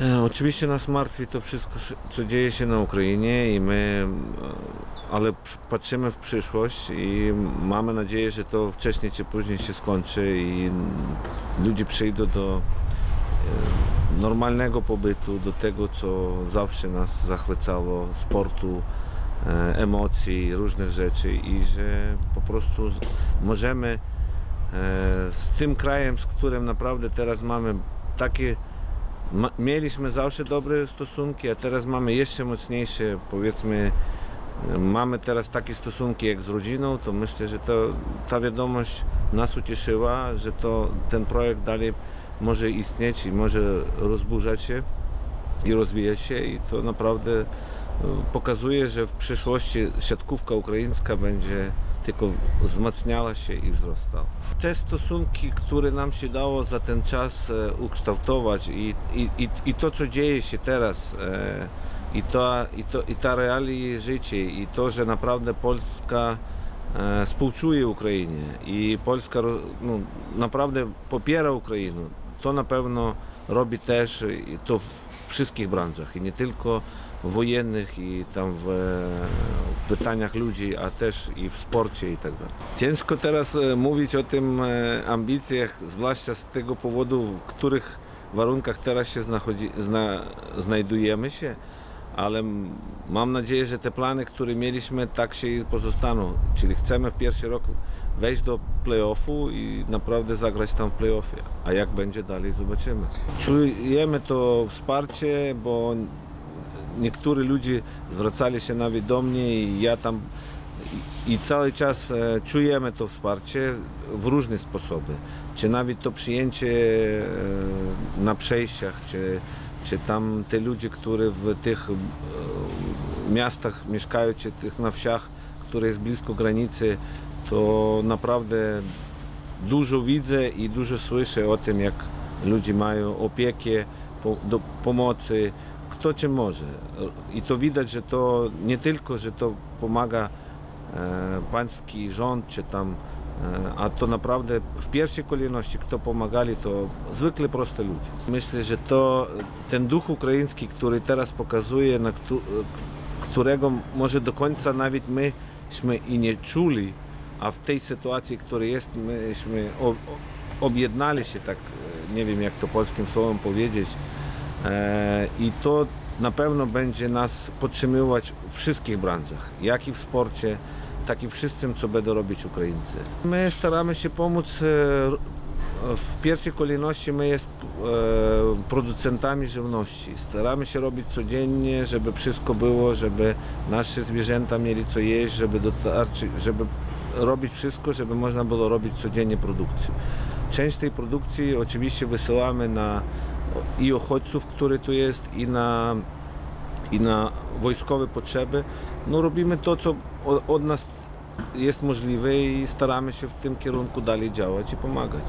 E, Oczywiście nas martwi to wszystko, sz- co dzieje się na Ukrainie i my, e, ale patrzymy w przyszłość i mamy nadzieję, że to wcześniej czy później się skończy i ludzie przyjdą do e, normalnego pobytu, do tego, co zawsze nas zachwycało, sportu, emocji, różnych rzeczy i że po prostu możemy z tym krajem, z którym naprawdę teraz mamy takie Ma, mieliśmy zawsze dobre stosunki, a teraz mamy jeszcze mocniejsze, powiedzmy, mamy teraz takie stosunki jak z rodziną, to myślę, że to, ta wiadomość nas ucieszyła, że to, ten projekt dalej może istnieć i może rozburzać się i rozwijać się i to naprawdę e, pokazuje, że w przyszłości siatkówka ukraińska będzie tylko wzmacniała się i wzrastała. Te stosunki, które nam się dało za ten czas e, ukształtować i, i, i, to, co dzieje się teraz, e, i, to, i, to, i ta realia życia, i to, że naprawdę Polska e, współczuje Ukrainie i Polska no, naprawdę popiera Ukrainę, to na pewno robi też to wszystkich branżach i nie tylko wojennych i tam w, w pytaniach ludzi, a też i w sporcie i tak dalej. Ciężko teraz e, mówić o tym e, ambicjach, zwłaszcza z tego powodu, w których warunkach teraz się znajdujemy się, ale mam nadzieję, że te plany, które mieliśmy, tak się i pozostaną. Czyli chcemy w pierwszy rok wejść do playoffu i naprawdę zagrać tam w playoffie. A jak będzie dalej, zobaczymy. Czujemy to wsparcie, bo niektórzy ludzie zwracali się nawet do mnie i ja tam i, i cały czas e, czujemy to wsparcie w różne sposoby. Czy nawet to przyjęcie e, na przejściach, czy, czy tam te ludzie, którzy w tych e, miastach mieszkają, czy tych na wsiach, które jest blisko granicy, to naprawdę dużo widzę i dużo słyszę o tym, jak ludzie mają opiekę, po, do pomocy, kto czym może. I to widać, że to nie tylko, że to pomaga e, pański rząd, czy tam, a to naprawdę w pierwszej kolejności, kto pomagali, to zwykle proste ludzie. Myślę, że to ten duch ukraiński, który teraz pokazuje, na któ- którego może do końca nawet myśmy i nie czuli, a w tej sytuacji, która jest, myśmy objednali się, tak nie wiem jak to polskim słowem powiedzieć, e, i to na pewno będzie nas podtrzymywać w wszystkich branżach, jak i w sporcie, tak i w wszystkim, co będą robić Ukraińcy. My staramy się pomóc, e, w pierwszej kolejności my jest e, producentami żywności. Staramy się robić codziennie, żeby wszystko było, żeby nasze zwierzęta mieli co jeść, żeby dotarczyć, żeby robić wszystko, żeby można było robić codziennie produkcję. Część tej produkcji oczywiście wysyłamy na i uchodźców, który tu jest, i na, i na wojskowe potrzeby. No robimy to, co od nas jest możliwe i staramy się w tym kierunku dalej działać i pomagać.